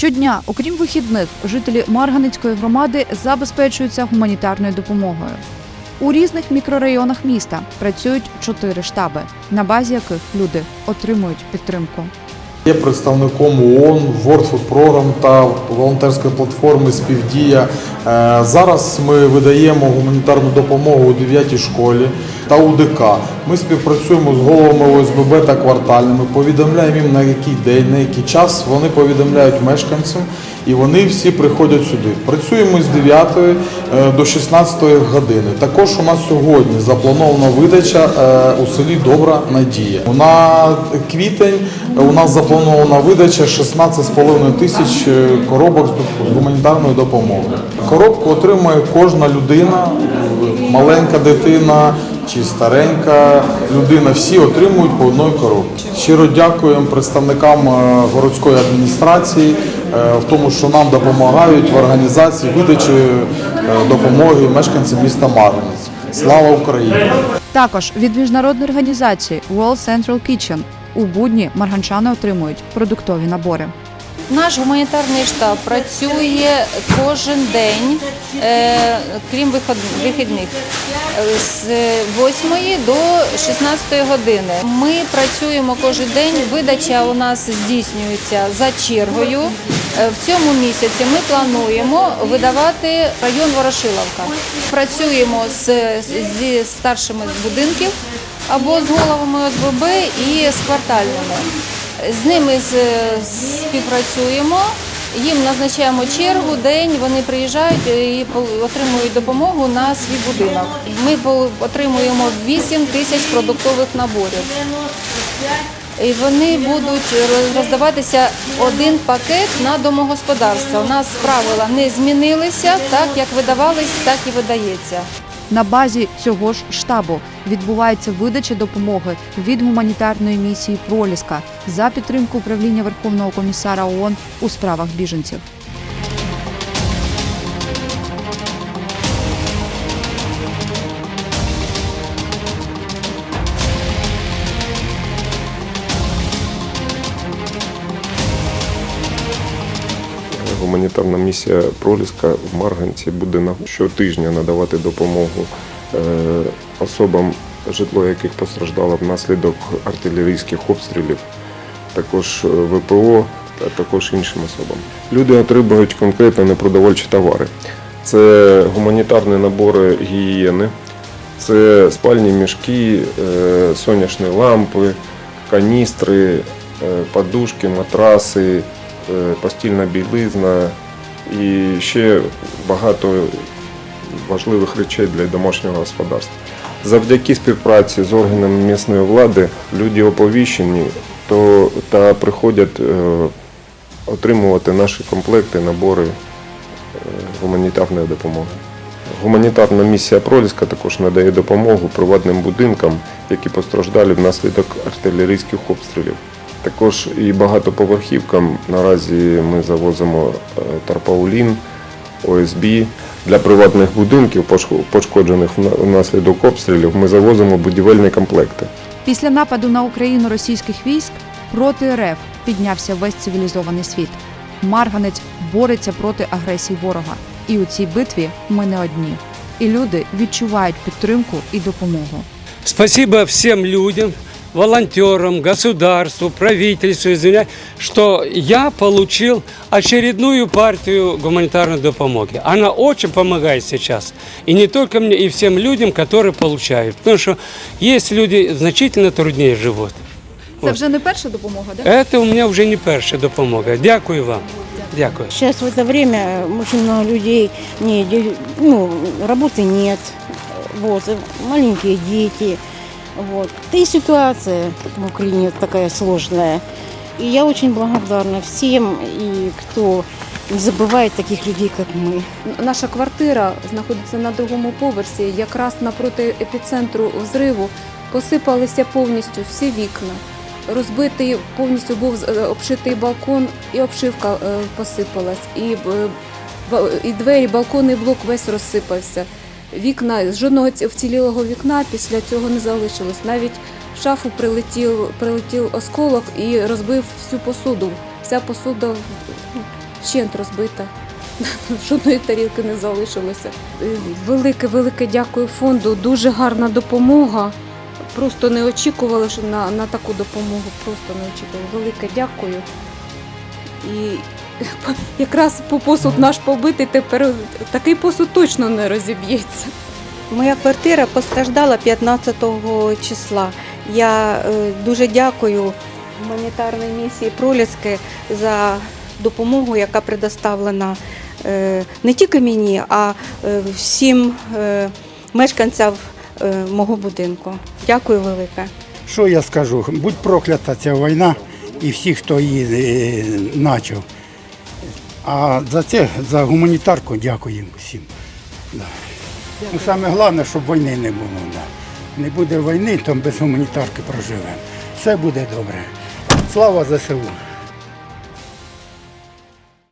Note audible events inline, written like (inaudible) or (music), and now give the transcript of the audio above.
Щодня, окрім вихідних, жителі Марганецької громади забезпечуються гуманітарною допомогою. У різних мікрорайонах міста працюють чотири штаби, на базі яких люди отримують підтримку. Є представником ООН, World Food Program та волонтерської платформи Співдія. Е, Зараз ми видаємо гуманітарну допомогу у 9 школі та УДК. Ми співпрацюємо з головами ОСББ та квартальними, повідомляємо їм на який день, на який час. Вони повідомляють мешканцям і вони всі приходять сюди. Працюємо з 9 е, до 16 години. Також у нас сьогодні запланована видача е, у селі Добра Надія. На квітень у нас запланована видача 16,5 тисяч е, коробок з гуманітарною допомогою. Коробку отримує кожна людина, е, маленька дитина чи старенька людина. Всі отримують по одній коробці. Щиро дякуємо представникам е, городської адміністрації е, в тому, що нам допомагають в організації видачі е, допомоги мешканцям міста Марганець. Слава Україні! Також від міжнародної організації World Central Kitchen у будні марганчани отримують продуктові набори. Наш гуманітарний штаб працює кожен день, е, крім вихідних, е, з 8 до 16 години. Ми працюємо кожен день. Видача у нас здійснюється за чергою. Е, В цьому місяці ми плануємо видавати район Ворошиловка. Працюємо з, зі старшими будинків або з головами ОСББ і з квартальними. З ними співпрацюємо, їм назначаємо чергу, день, вони приїжджають і отримують допомогу на свій будинок. Ми отримуємо 8 тисяч продуктових наборів. І вони будуть роздаватися один пакет на домогосподарство. У нас правила не змінилися, так як видавались, так і видається. На базі цього ж штабу відбувається видача допомоги від гуманітарної місії Проліска за підтримку управління Верховного комісара ООН у справах біженців. Гуманітарна місія Проліска в Марганці буде щотижня надавати допомогу е, особам, житло яких постраждало внаслідок артилерійських обстрілів, також е, ВПО та також іншим особам. Люди отримують конкретно непродовольчі товари. Це гуманітарні набори гігієни, це спальні мішки, е, сонячні лампи, каністри, е, подушки, матраси, постільна білизна і ще багато важливих речей для домашнього господарства. Завдяки співпраці з органами місцевої влади люди оповіщені то, та приходять е, отримувати наші комплекти, набори е, гуманітарної допомоги. Гуманітарна місія Проліска також надає допомогу приватним будинкам, які постраждали внаслідок артилерійських обстрілів. Також і багатоповерхівкам наразі ми завозимо е, тарпаулін, ОСБ. Для приватних будинків, пошко- пошкоджених внаслідок обстрілів, ми завозимо будівельні комплекти. Після нападу на Україну російських військ проти РФ піднявся весь цивілізований світ. Марганець бореться проти агресії ворога. І у цій битві ми не одні. І люди відчувають підтримку і допомогу. Спасибо всем людям, волонтерам, государству, правительству, извиняюсь, что я получил очередную партию гуманитарной допомоги. Она очень помогает сейчас. И не только мне, и всем людям, которые получают. Потому что есть люди значительно труднее живут. Це вже не перша допомога, да? Это у меня уже не перша допомога. Дякую вам. Дякую. Сейчас в это время очень много людей, не, де- ну, работы нет, вот, маленькие дети, вот. Да и ситуация в Украине такая сложная. И я очень благодарна всем, и кто не забывает таких людей, как мы. Наша квартира знаходиться на другому поверсі, якраз напроти епіцентру взриву. Посипалися повністю всі вікна. Розбитий повністю був е, обшитий балкон, і обшивка е, посипалась, і, е, і двері, балконний блок весь розсипався. Вікна з жодного вцілілого вікна після цього не залишилось. Навіть в шафу прилетів, прилетів осколок і розбив всю посуду. Вся посуда вщент розбита. (laughs) Жодної тарілки не залишилося. Е, Велике, велике дякую фонду. Дуже гарна допомога. Просто не очікували на, на таку допомогу. Просто не очікували. Велике дякую. І якраз по посуд наш побитий, тепер такий посуд точно не розіб'ється. Моя квартира постраждала 15 числа. Я е, дуже дякую гуманітарній місії Проліски за допомогу, яка предоставлена е, не тільки мені, а е, всім мешканцям мого будинку. Дякую велике. Що я скажу? Будь проклята ця війна і всі, хто її почав. А за це, за гуманітарку дякую всім. Да. Ну, саме головне, щоб війни не було. Да. Не буде війни, то без гуманітарки проживемо. Все буде добре. Слава ЗСУ!